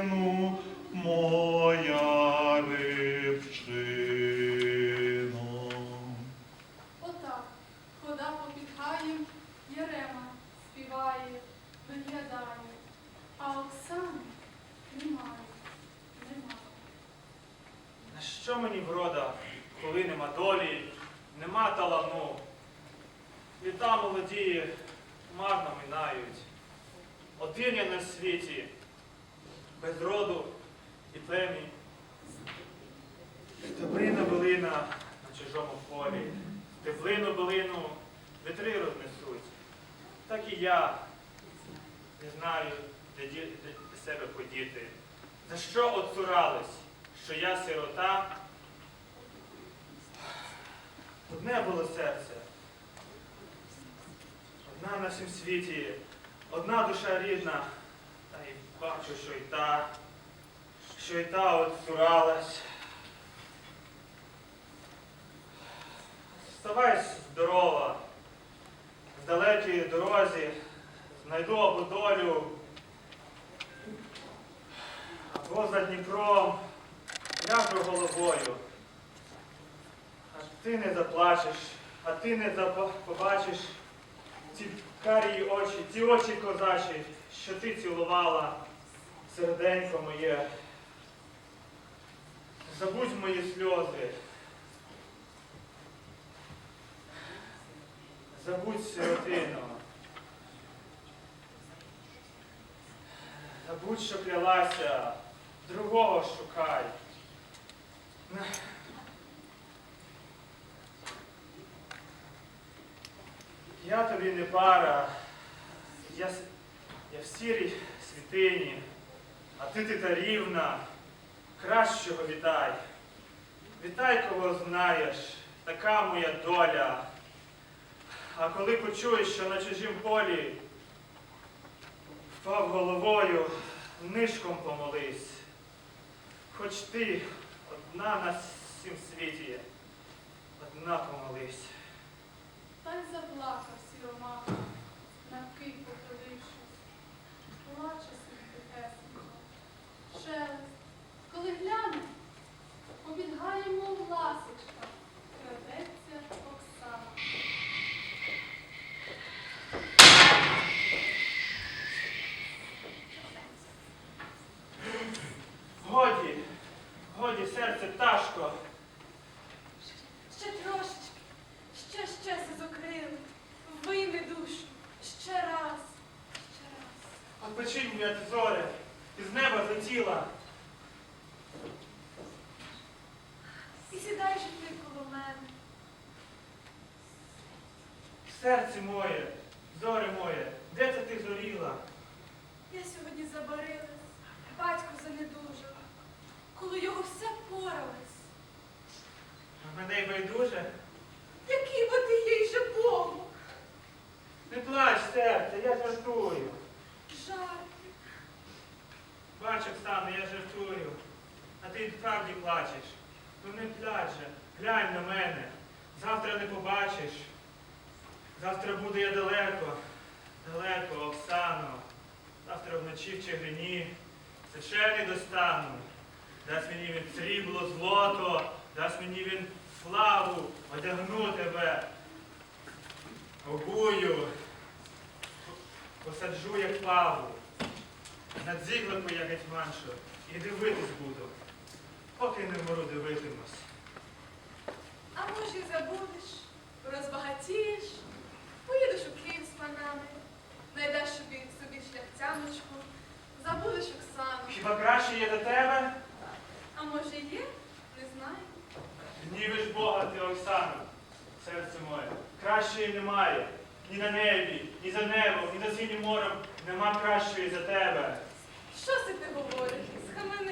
сину, моя рибчино. Отак, хода попід гаєм, Ярема співає, виглядає, а Оксани немає, немає. На що мені врода, коли нема долі, нема талану? Літа молоді марно минають. Один я на світі, без роду і племі. Добрина билина на чужому полі, теплину билину вітри рознесуть. Так і я не знаю, де, ді- де себе подіти. За що отцурались, що я сирота? Одне було серце. Одна на всім світі, одна душа рідна, та й бачу, що й та, що й та отцуралась. Вставай здорова, в далекій дорозі, знайду або долю, або за Дніпром, ляжу головою. А ти не заплачеш, а ти не побачиш ці карії очі, ці очі козачі, що ти цілувала, серденько моє. Забудь мої сльози. Забудь сиротину. Забудь, що клялася, другого шукай. Я тобі не пара, я, я в сірій світині, а ти ти та рівна, кращого вітай. Вітай, кого знаєш, така моя доля. А коли почуєш, що на чужім полі впав головою, нишком помолись. Хоч ти одна на всім світі, одна помолись. Та й заплакав сіромаха, Отпочинь моя зоре, із неба злетіла. І сідай же ти коло мене. Серце моє, зоре моє, де це ти зоріла? Я сьогодні забарилась, батько занедужав, коли його все поралось. А мене й байдуже. Який бо ти є же Богу? Не плач, серце, я жартую. Жарт. Бач, Оксано, я жартую. А ти й справді плачеш. Ну не пляч же, глянь на мене. Завтра не побачиш. Завтра буду я далеко, далеко, Оксано. Завтра вночі в Чигирині все не достану. Дасть мені він срібло, злото, дасть мені він славу, одягну тебе. Обую, посаджу, як паву. Над зігликою я гетьманшу, і дивитись буду, не вмру дивитимусь. А може забудеш, розбагатієш, поїдеш у Київ з панами, знайдеш собі, собі шляхтяночку, забудеш Оксану. Хіба краще є до тебе? А може є? Не знаю. Гнівиш Бога ти, Оксано, серце моє. Кращої немає. Ні на небі, ні за небом, ні за синім морем нема кращої за тебе. Що це ти говориш? Схаменися.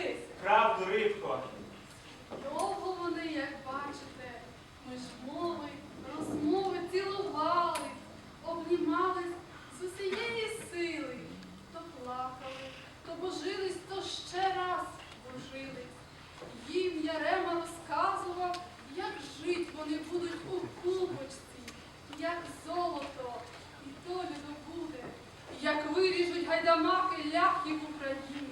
Вони будуть у кубочці, як золото і то не добуде, як виріжуть гайдамаки ляхів України.